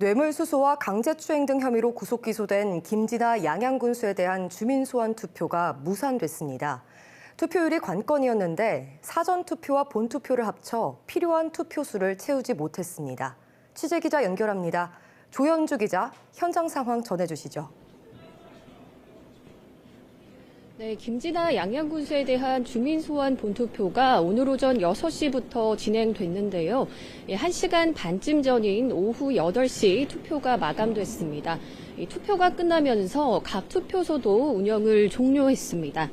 뇌물수수와 강제추행 등 혐의로 구속 기소된 김진아 양양군수에 대한 주민 소환 투표가 무산됐습니다. 투표율이 관건이었는데 사전 투표와 본 투표를 합쳐 필요한 투표수를 채우지 못했습니다. 취재 기자 연결합니다. 조현주 기자 현장 상황 전해주시죠. 네, 김진아 양양군수에 대한 주민 소환 본투표가 오늘 오전 6시부터 진행됐는데요. 예, 1시간 반쯤 전인 오후 8시 투표가 마감됐습니다. 이 투표가 끝나면서 각 투표소도 운영을 종료했습니다.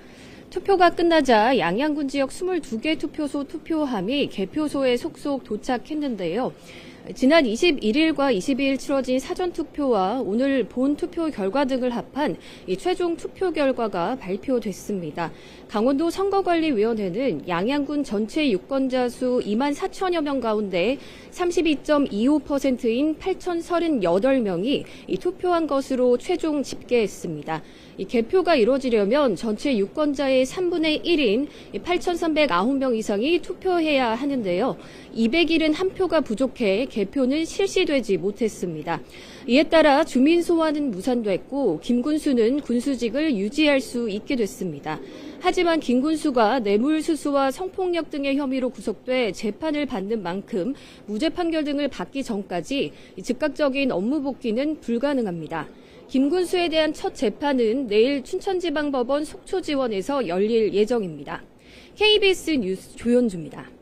투표가 끝나자 양양군 지역 22개 투표소 투표함이 개표소에 속속 도착했는데요. 지난 21일과 22일 치러진 사전 투표와 오늘 본 투표 결과 등을 합한 이 최종 투표 결과가 발표됐습니다. 강원도 선거관리위원회는 양양군 전체 유권자 수 2만 4천여 명 가운데 32.25%인 8,038명이 이 투표한 것으로 최종 집계했습니다. 이 개표가 이루어지려면 전체 유권자의 3분의 1인 8,309명 이상이 투표해야 하는데요. 271표가 부족해 개표는 실시되지 못했습니다. 이에 따라 주민 소환은 무산됐고 김군수는 군수직을 유지할 수 있게 됐습니다. 하지만 김군수가 뇌물수수와 성폭력 등의 혐의로 구속돼 재판을 받는 만큼 무죄 판결 등을 받기 전까지 즉각적인 업무 복귀는 불가능합니다. 김군수에 대한 첫 재판은 내일 춘천지방법원 속초지원에서 열릴 예정입니다. KBS 뉴스 조현주입니다.